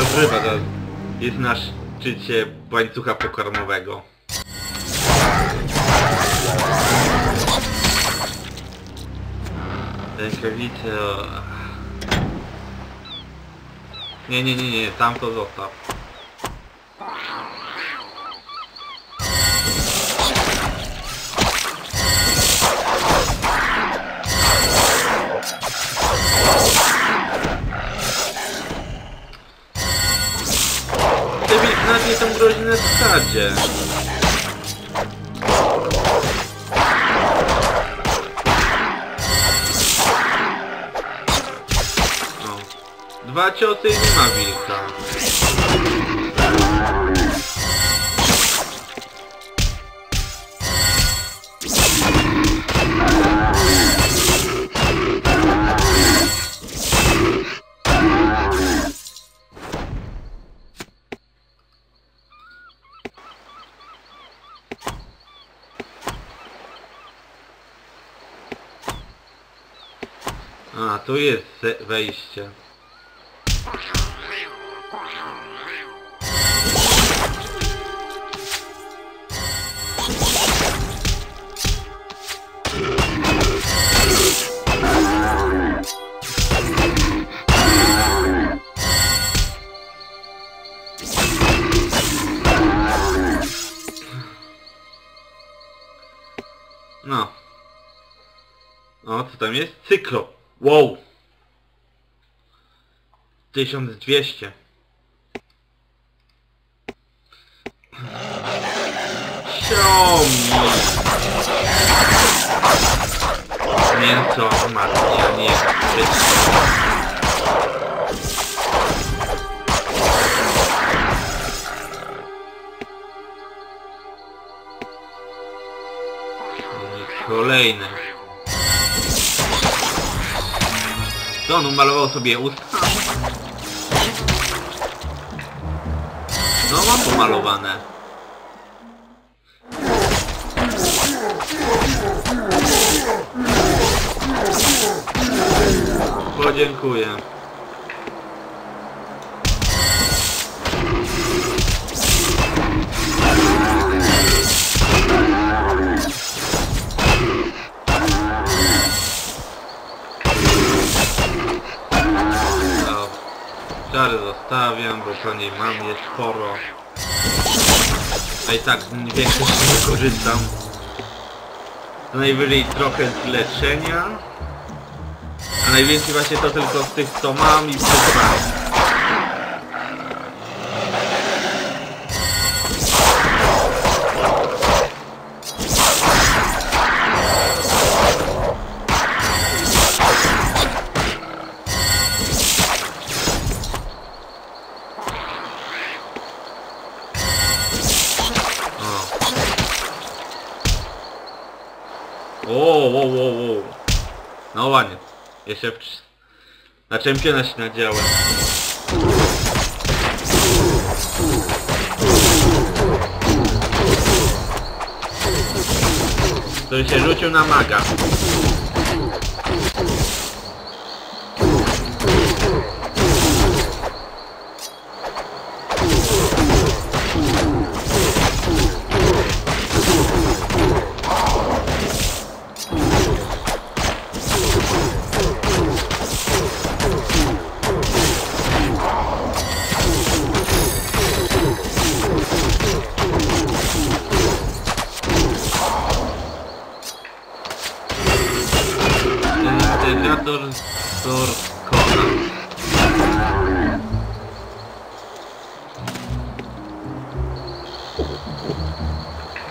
rozrywa, to jest na szczycie łańcucha pokarmowego. Rękawice... o. Nie, nie, nie, nie, tam to zostaw. Stadzie. No. Dwa ciosy i nie ma wilka. A, tu jest wejście. No. O, co tam jest? Cyklo. Wow. 1200. Siomi. Mięso matki, a nie wszystko. No Co on umalował sobie usta? No mam pomalowane. Podziękuję. Czary zostawiam, bo po niej mam je sporo. A i tak z większości nie korzystam. To najwyżej trochę z leczenia. A najwięcej właśnie to tylko z tych co mam i przyzwam. O, W... trz- na czempiona się nadziałem. To się rzucił na maga.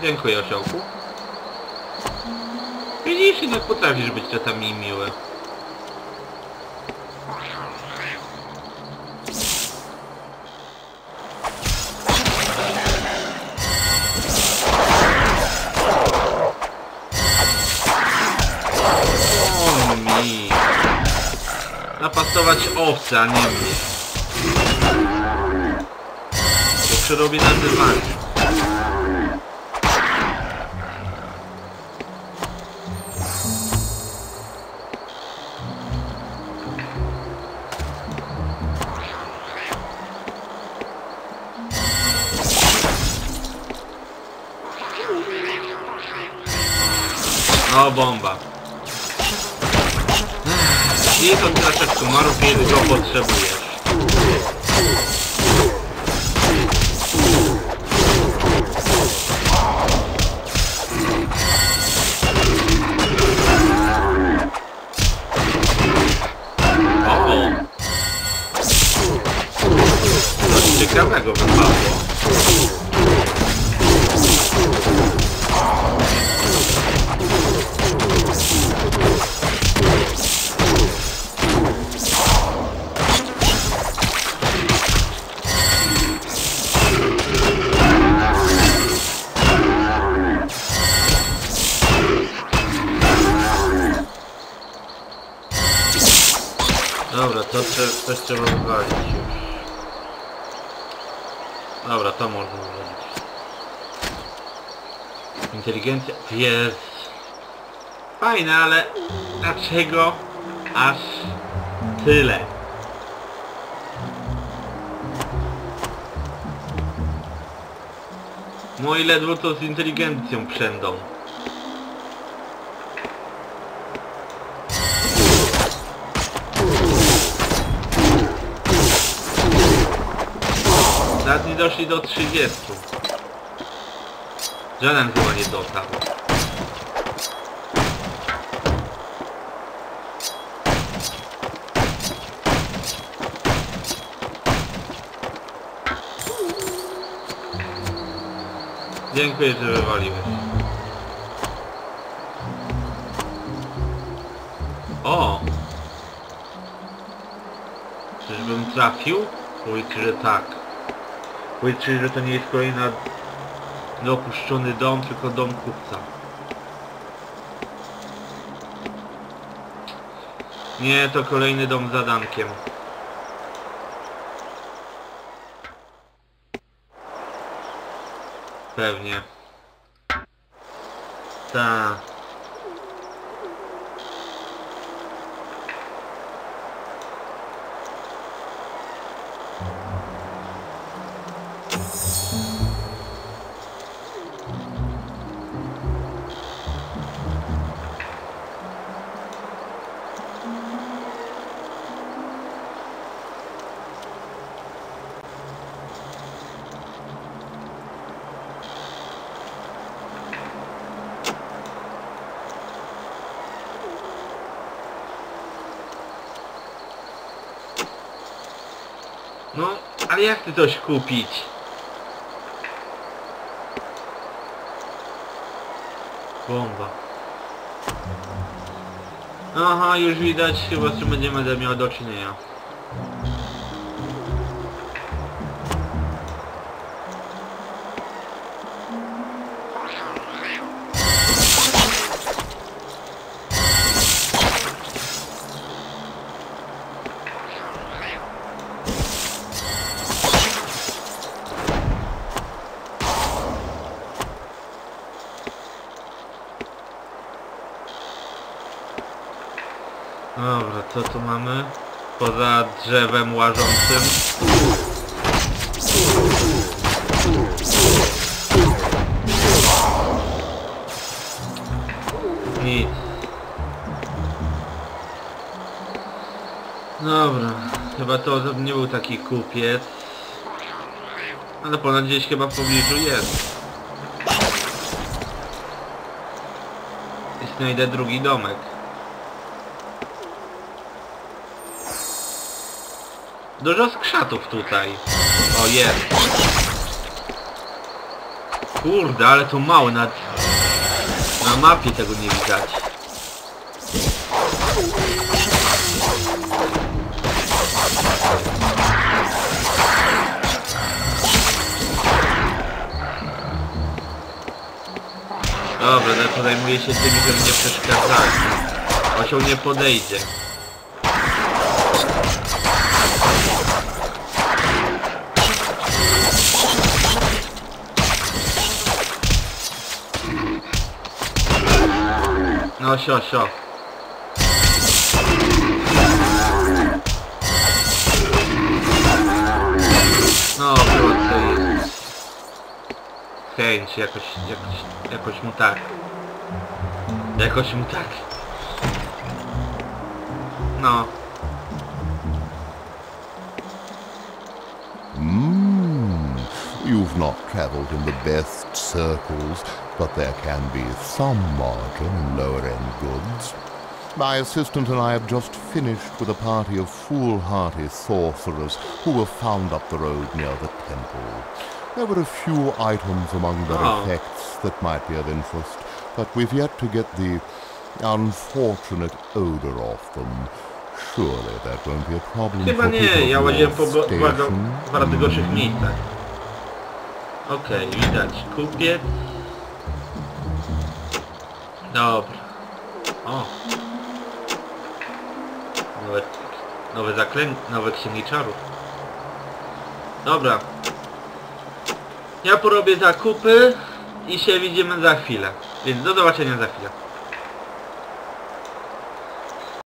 Dziękuję osiołku. Widzisz, nie potrafisz być czasami miły. napastować owce, a nie mnie. Bo przerobię na dywanie. No bomba. Niech on tracza w komarów nie dużo potrzebuje. Dobra, to trze- coś trzeba wywalić już. Dobra, to można zrobić. Inteligencja jest fajne, ale dlaczego aż tyle? Moi ledwo to z inteligencją przędą. Doszli do 30. Żaden chyba nie dotarł. Dziękuję, że wywaliłeś. O! Czyżbym trafił? Powiedz, że tak. Powiedz, że to nie jest kolejna opuszczony dom, tylko dom kupca. Nie, to kolejny dom z zadankiem. Pewnie. Ta. No, ale jak ty coś kupić? Bomba. Aha, już widać chyba czym będziemy miał do czynienia. Mamy? Poza drzewem łażącym. Nic. Dobra, chyba to nie był taki kupiec. Ale ponad gdzieś chyba w pobliżu jest. I znajdę drugi domek. Dużo skrzatów tutaj. O, jest. Kurde, ale tu mało na... Na mapie tego nie widać. Dobra, no to zajmuję się tymi, żeby nie przeszkadzali. Osioł nie podejdzie. Sio, sio. No, było tutaj... Chęć, jakoś, jakoś, jakoś mu tak. Jakoś mi tak. No. You've not traveled in the best circles, but there can be some margin in lower-end goods. My assistant and I have just finished with a party of foolhardy sorcerers who were found up the road near the temple. There were a few items among their Oh. effects that might be of interest, but we've yet to get the unfortunate odor off them. Surely that won't be a problem Chyba nie, ja łaziłem po bardzo, bardzo gorszych miejscach. Okej, widać. Kupiec. Dobra. O. Nowe, nowe zaklęcie, nowe księgi czarów. Dobra. Ja porobię zakupy i się widzimy za chwilę. Więc do zobaczenia za chwilę.